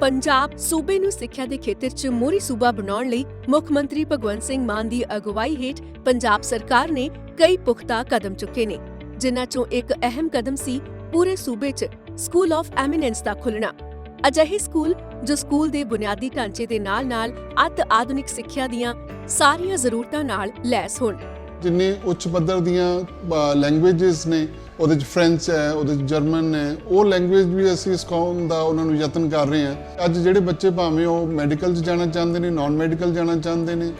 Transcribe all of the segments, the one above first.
ਪੰਜਾਬ ਸੂਬੇ ਨੂੰ ਸਿੱਖਿਆ ਦੇ ਖੇਤਰ 'ਚ ਮੋਹਰੀ ਸੂਬਾ ਬਣਾਉਣ ਲਈ ਮੁੱਖ ਮੰਤਰੀ ਭਗਵੰਤ ਸਿੰਘ ਮਾਨ ਦੀ ਅਗਵਾਈ ਹੇਠ ਪੰਜਾਬ ਸਰਕਾਰ ਨੇ ਕਈ ਪੁਖਤਾ ਕਦਮ ਚੁੱਕੇ ਨੇ, ਜਿਨ੍ਹਾਂ 'ਚੋਂ ਇੱਕ ਅਹਿਮ ਕਦਮ ਸੀ ਪੂਰੇ ਸੂਬੇ 'ਚ ਸਕੂਲ ਆਫ ਐਮੀਨੈਂਸ ਦਾ ਖੁੱਲ੍ਹਣਾ। ਅਜਿਹੇ ਸਕੂਲ ਜੋ ਸਕੂਲ ਦੇ ਬੁਨਿਆਦੀ ਢਾਂਚੇ ਦੇ ਨਾਲ-ਨਾਲ ਅਤ ਆਧੁਨਿਕ ਸਿੱਖਿਆ ਦੀਆਂ ਸਾਰੀਆਂ ਜ਼ਰੂਰਤਾਂ ਨਾਲ ਲੈਸ ਹੋਣ। ਜਿੰਨੇ ਉੱਚ ਪੱਧਰ ਦੀਆਂ ਲੈਂਗੁਏਜਸ ਨੇ ਉਹਦੇ ਚ ਫ੍ਰੈਂਚ ਹੈ, ਉਹਦੇ ਚ ਜਰਮਨ ਹੈ, ਉਹ ਲੈਂਗੁਏਜ ਵੀ ਅਸੀਂ ਸਿਖਾਉਣ ਦਾ ਉਹਨਾਂ ਨੂੰ ਯਤਨ ਕਰ ਰਹੇ ਹਾਂ। ਅੱਜ ਜਿਹੜੇ ਬੱਚੇ ਭਾਵੇਂ ਉਹ ਮੈਡੀਕਲ 'ਚ ਜਾਣਾ ਚਾਹੁੰਦੇ ਨੇ ਨਾਨ ਮੈਡੀਕਲ ਜਾਣਾ ਚਾਹੁੰਦੇ ਨੇ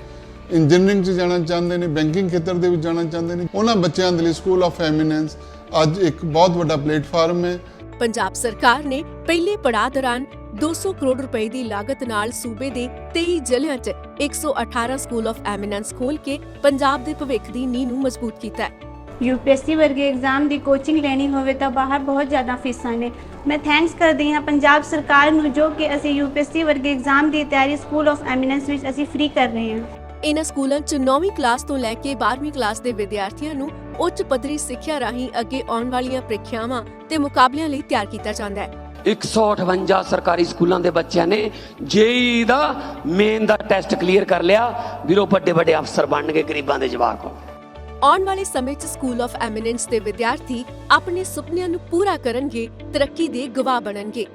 ਇੰਜੀਨੀਅਰਿੰਗ 'ਚ ਜਾਣਾ ਚਾਹੁੰਦੇ ਨੇ ਬੈਂਕਿੰਗ ਖੇਤਰ ਦੇ ਵਿੱਚ ਜਾਣਾ ਚਾਹੁੰਦੇ ਨੇ, ਉਹਨਾਂ ਬੱਚਿਆਂ ਦੇ ਲਈ ਸਕੂਲ ਆਫ ਐਮੀਨੈਂਸ ਅੱਜ ਇੱਕ ਬਹੁਤ ਵੱਡਾ ਪਲੇਟਫਾਰਮ ਹੈ। ਪੰਜਾਬ ਸਰਕਾਰ ਨੇ ਪਹਿਲੇ ਪੜਾਅ ਦੌਰਾਨ 200 ਕਰੋੜ ਰੁਪਏ ਦੀ ਲਾਗਤ ਨਾਲ ਸੂਬੇ ਦੇ 23 ਜ਼ਿਲ੍ਹਿਆਂ 'ਚ 118 ਸਕੂਲ ਆਫ ਐਮੀਨੈਂਸ ਖੋਲ ਕੇ ਪੰਜਾਬ ਦੇ ਭਵਿੱਖ ਦੀ ਨੀਂਹ ਨੂੰ ਮਜ਼ਬੂਤ ਕੀਤਾ ਹੈ। ਯੂਪੀਐਸਸੀ ਵਰਗੇ ਐਗਜ਼ਾਮ ਦੀ ਕੋਚਿੰਗ ਲੈਣੀ ਹੋਵੇ ਤਾਂ ਬਾਹਰ ਬਹੁਤ ਜ਼ਿਆਦਾ ਫੀਸਾਂ ਨੇ। ਮੈਂ ਥੈਂਕਸ ਕਰਦੀ ਹਾਂ ਪੰਜਾਬ ਸਰਕਾਰ ਨੂੰ ਜੋ ਕਿ ਅਸੀਂ ਯੂਪੀਐਸਸੀ ਵਰਗੇ ਐਗਜ਼ਾਮ ਦੀ ਤਿਆਰੀ ਸਕੂਲ ਆਫ ਐਮੀਨੈਂਸ ਵਿੱਚ ਅਸੀਂ ਫ੍ਰੀ ਕਰ ਰਹੇ ਹਾਂ। ਇਨ੍ਹਾਂ ਸਕੂਲਾਂ 'ਚ 9ਵੀਂ ਕਲਾਸ ਤੋਂ ਲੈ ਕੇ 12ਵੀਂ ਕਲਾਸ ਦੇ ਵਿਦਿਆਰਥੀਆਂ ਨੂੰ ਉੱਚ ਪੱਧਰੀ ਸਿੱਖਿਆ ਰਾਹੀਂ ਅੱਗੇ ਆਉਣ ਵਾਲੀਆਂ ਪ੍ਰੀਖਿਆਵਾਂ ਤੇ ਮੁਕਾਬਲਿਆਂ ਲਈ ਤਿਆਰ ਕੀਤਾ ਜਾਂਦਾ ਹੈ। 158 ਸਰਕਾਰੀ ਸਕੂਲਾਂ ਦੇ ਬੱਚਿਆਂ ਨੇ ਜੇਈ ਦਾ ਮੇਨ ਦਾ ਟੈਸਟ ਕਲੀਅਰ ਕਰ ਲਿਆ। ਵੀਰੋ ਵੱਡੇ ਵੱਡੇ ਅਫਸਰ ਬਣਨਗੇ ਗਰੀਬਾਂ ਦੇ ਜਵਾਕ ਆਉਣ ਵਾਲੇ ਸਮੇਂ 'ਚ ਸਕੂਲ ਆਫ ਐਮੀਨੈਂਸ ਦੇ ਵਿਦਿਆਰਥੀ ਆਪਣੇ ਸੁਪਨਿਆਂ ਨੂੰ ਪੂਰਾ ਕਰਨਗੇ, ਤਰੱਕੀ ਦੇ ਗਵਾਹ ਬਣਨਗੇ।